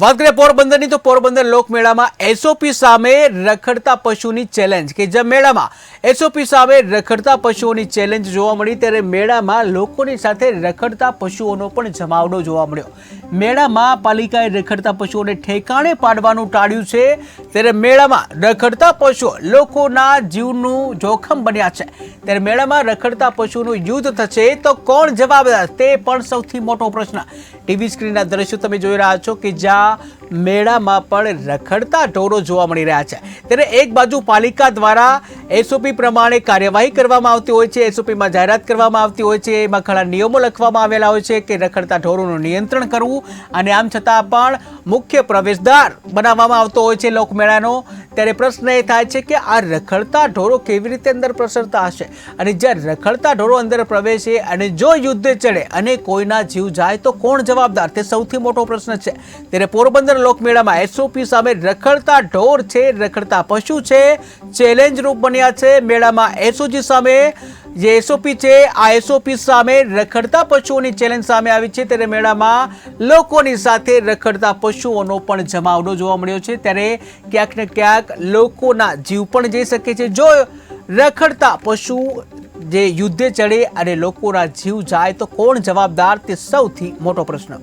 વાત કરીએ પોરબંદરની, તો પોરબંદર લોકમેળામાં એસઓપી સામે રખડતા પશુની ચેલેન્જ કે જે મેળામાં એસઓપી સામે રખડતા પશુઓની ચેલેન્જ જોવા મળી, ત્યારે મેળામાં લોકોની સાથે રખડતા પશુઓનો પણ જમાવડો જોવા મળ્યો. મેળામાં પાલિકાએ રખડતા પશુઓને ઠેકાણે પાડવાનું ટાળ્યું છે, ત્યારે મેળામાં રખડતા પશુઓ લોકોના જીવનું જોખમ બન્યા છે. ત્યારે મેળામાં રખડતા પશુનું યુદ્ધ થશે તો કોણ જવાબદાર તે પણ સૌથી મોટો પ્રશ્ન. ટીવી સ્ક્રીનના દ્રશ્યો તમે જોઈ રહ્યા છો કે જ્યાં મેળામાં પણ રખડતા ઢોરો જોવા મળી રહ્યા છે. ત્યારે એક બાજુ પાલિકા દ્વારા એસઓપી પ્રમાણે કાર્યવાહી કરવામાં આવતી હોય છે એસઓપીમાં જાહેરાત કરવામાં આવતી હોય છે, એમાં ઘણા નિયમો લખવામાં આવેલા હોય છે કે રખડતા ઢોરોનું નિયંત્રણ કરવું અને આમ છતાં પણ મુખ્ય પ્રવેશદ્વાર બનાવવામાં આવતો હોય છે લોકમેળાનો. ત્યારે પ્રશ્ન એ થાય છે કે આ રખડતા ઢોરો કેવી રીતે અંદર પ્રસરતા હશે? અને જ્યાં રખડતા ઢોરો અંદર પ્રવેશે અને જો યુદ્ધ ચડે અને કોઈના જીવ જાય તો કોણ જવાબદાર? તે સૌથી મોટો પ્રશ્ન છે. ત્યારે પોરબંદર લોકમેળામાં એસઓપી સામે રખડતા ઢોર છે, રખડતા પશુ છે ચેલેન્જ રૂપ બન્યા છે. મેળામાં એસઓજી સામે જે એસઓપી છે, આ એસઓપી સામે રખડતા પશુઓની ચેલેન્જ સામે આવી છે. ત્યારે મેળામાં લોકોની સાથે રખડતા પશુઓનો પણ જમાવડો જોવા મળ્યો છે. ત્યારે ક્યાંક ને ક્યાંક લોકોના જીવ પણ જઈ શકે છે. જો રખડતા પશુ જે યુદ્ધે ચડે અને લોકોના જીવ જાય તો કોણ જવાબદાર? તે સૌથી મોટો પ્રશ્ન.